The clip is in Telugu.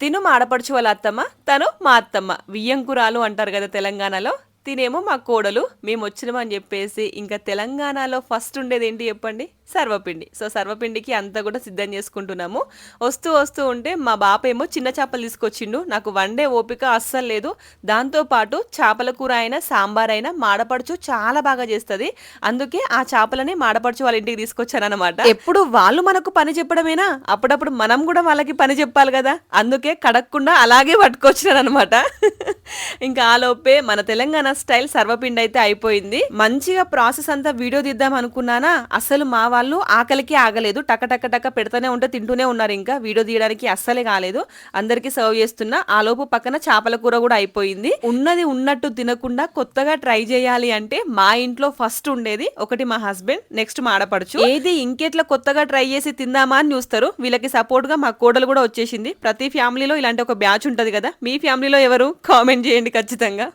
తిను మాడపడుచు వాళ్ళ అత్తమ్మ తను మా అత్తమ్మ. వియ్యంకురాలు అంటారు కదా తెలంగాణలో. తినేమో మా కోడలు మేము వచ్చినామని చెప్పేసి ఇంకా తెలంగాణలో ఫస్ట్ ఉండేది ఏంటి చెప్పండి? సర్వపిండి. సో సర్వపిండికి అంతా కూడా సిద్ధం చేసుకుంటున్నాము. వస్తూ వస్తూ ఉంటే మా బాప ఏమో చిన్న చేపలు తీసుకొచ్చిండు. నాకు వండే ఓపిక అస్సలు లేదు. దాంతో పాటు చేపల కూర అయినా సాంబార్ అయినా మాడపడుచు చాలా బాగా చేస్తుంది. అందుకే ఆ చేపలని మాడపడుచు వాళ్ళ ఇంటికి తీసుకొచ్చానమాట ఎప్పుడు వాళ్ళు మనకు పని చెప్పడమేనా? అప్పుడప్పుడు మనం కూడా వాళ్ళకి పని చెప్పాలి కదా. అందుకే కడక్కుండా అలాగే పట్టుకొచ్చినానమాట ఇంకా ఆలోపే మన తెలంగాణ స్టైల్ సర్వపిండి అయితే అయిపోయింది. మంచిగా ప్రాసెస్ అంతా వీడియో తీద్దాం అనుకున్నానా? అసలు మా వాళ్ళు ఆకలికి ఆగలేదు. టక టక టక పెడతానే ఉంటే తింటూనే ఉన్నారు ఇంకా. వీడియో తీయడానికి అస్సలే కాలేదు. అందరికి సర్వ్ చేస్తున్నా. ఆ లోపు పక్కన చేపల కూర కూడా అయిపోయింది. ఉన్నది ఉన్నట్టు తినకుండా కొత్తగా ట్రై చేయాలి అంటే మా ఇంట్లో ఫస్ట్ ఉండేది ఒకటి మా హస్బెండ్ నెక్స్ట్ మా ఆడపడుచు. ఏది ఇంకెట్లా కొత్తగా ట్రై చేసి తిందామా అని చూస్తారు. వీళ్ళకి సపోర్ట్గా మా కోడలు కూడా వచ్చేసింది. ప్రతి ఫ్యామిలీలో ఇలాంటి ఒక బ్యాచ్ ఉంటది కదా. మీ ఫ్యామిలీలో ఎవరు? కామెంట్ చేయండి ఖచ్చితంగా.